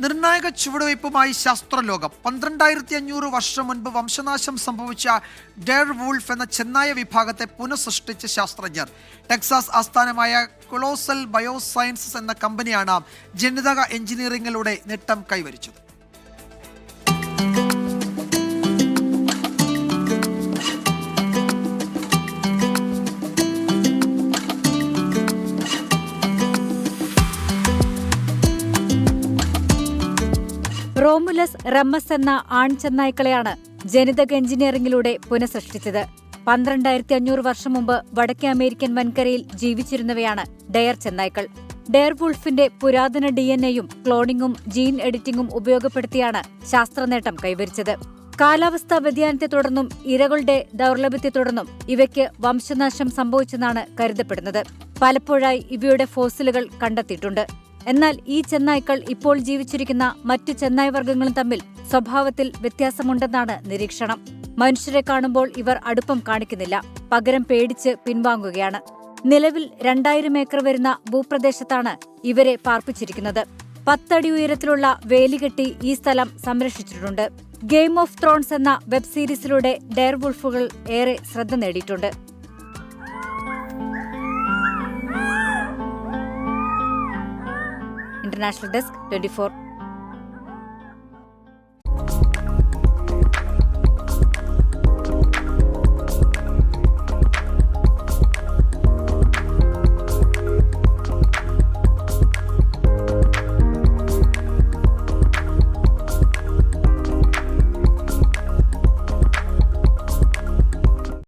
നിർണായക ചുവടുവയ്പുമായി ശാസ്ത്രലോകം. പന്ത്രണ്ടായിരത്തി അഞ്ഞൂറ് വർഷം മുൻപ് വംശനാശം സംഭവിച്ച ഡെർ വൂൾഫ് എന്ന ചെന്നായ വിഭാഗത്തെ പുനഃസൃഷ്ടിച്ച ശാസ്ത്രജ്ഞർ. ടെക്സാസ് ആസ്ഥാനമായ കൊളോസൽ ബയോസയൻസസ് എന്ന കമ്പനിയാണ് ജനിതക എഞ്ചിനീയറിംഗിലൂടെ നേട്ടം കൈവരിച്ചത്. റോമുലസ് റമ്മസ് എന്ന ആൺചെന്നായ്ക്കളെയാണ് ജനിതക എഞ്ചിനീയറിംഗിലൂടെ പുനഃസൃഷ്ടിച്ചത്. പന്ത്രണ്ടായിരത്തി അഞ്ഞൂറ് വർഷം മുമ്പ് വടക്കേ അമേരിക്കൻ വൻകരയിൽ ജീവിച്ചിരുന്നവയാണ് ഡയർ ചെന്നായ്ക്കൾ. ഡെയർ വുൾഫിന്റെ പുരാതന ഡി എൻ എയും ക്ലോണിംഗും ജീൻ എഡിറ്റിംഗും ഉപയോഗപ്പെടുത്തിയാണ് ശാസ്ത്രനേട്ടം കൈവരിച്ചത്. കാലാവസ്ഥാ വ്യതിയാനത്തെ തുടർന്നും ഇരകളുടെ ദൗർലഭ്യത്തെ തുടർന്നും ഇവയ്ക്ക് വംശനാശം സംഭവിച്ചെന്നാണ് കരുതപ്പെടുന്നത്. പലപ്പോഴായി ഇവയുടെ ഫോസിലുകൾ കണ്ടെത്തിയിട്ടുണ്ട്. എന്നാൽ ഈ ചെന്നായ്ക്കൾ ഇപ്പോൾ ജീവിച്ചിരിക്കുന്ന മറ്റു ചെന്നായ് വർഗങ്ങളും തമ്മിൽ സ്വഭാവത്തിൽ വ്യത്യാസമുണ്ടെന്നാണ് നിരീക്ഷണം. മനുഷ്യരെ കാണുമ്പോൾ ഇവർ അടുപ്പം കാണിക്കുന്നില്ല. പകരം പേടിച്ച് പിൻവാങ്ങുകയാണ്. നിലവിൽ രണ്ടായിരം ഏക്കർ വരുന്ന ഭൂപ്രദേശത്താണ് ഇവരെ പാർപ്പിച്ചിരിക്കുന്നത്. പത്തടി ഉയരത്തിലുള്ള വേലികെട്ടി ഈ സ്ഥലം സംരക്ഷിച്ചിട്ടുണ്ട്. ഗെയിം ഓഫ് ത്രോൺസ് എന്ന വെബ് സീരീസിലൂടെ ഡെയർ വുൾഫുകൾ ഏറെ ശ്രദ്ധ നേടിയിട്ടുണ്ട്. International desk twenty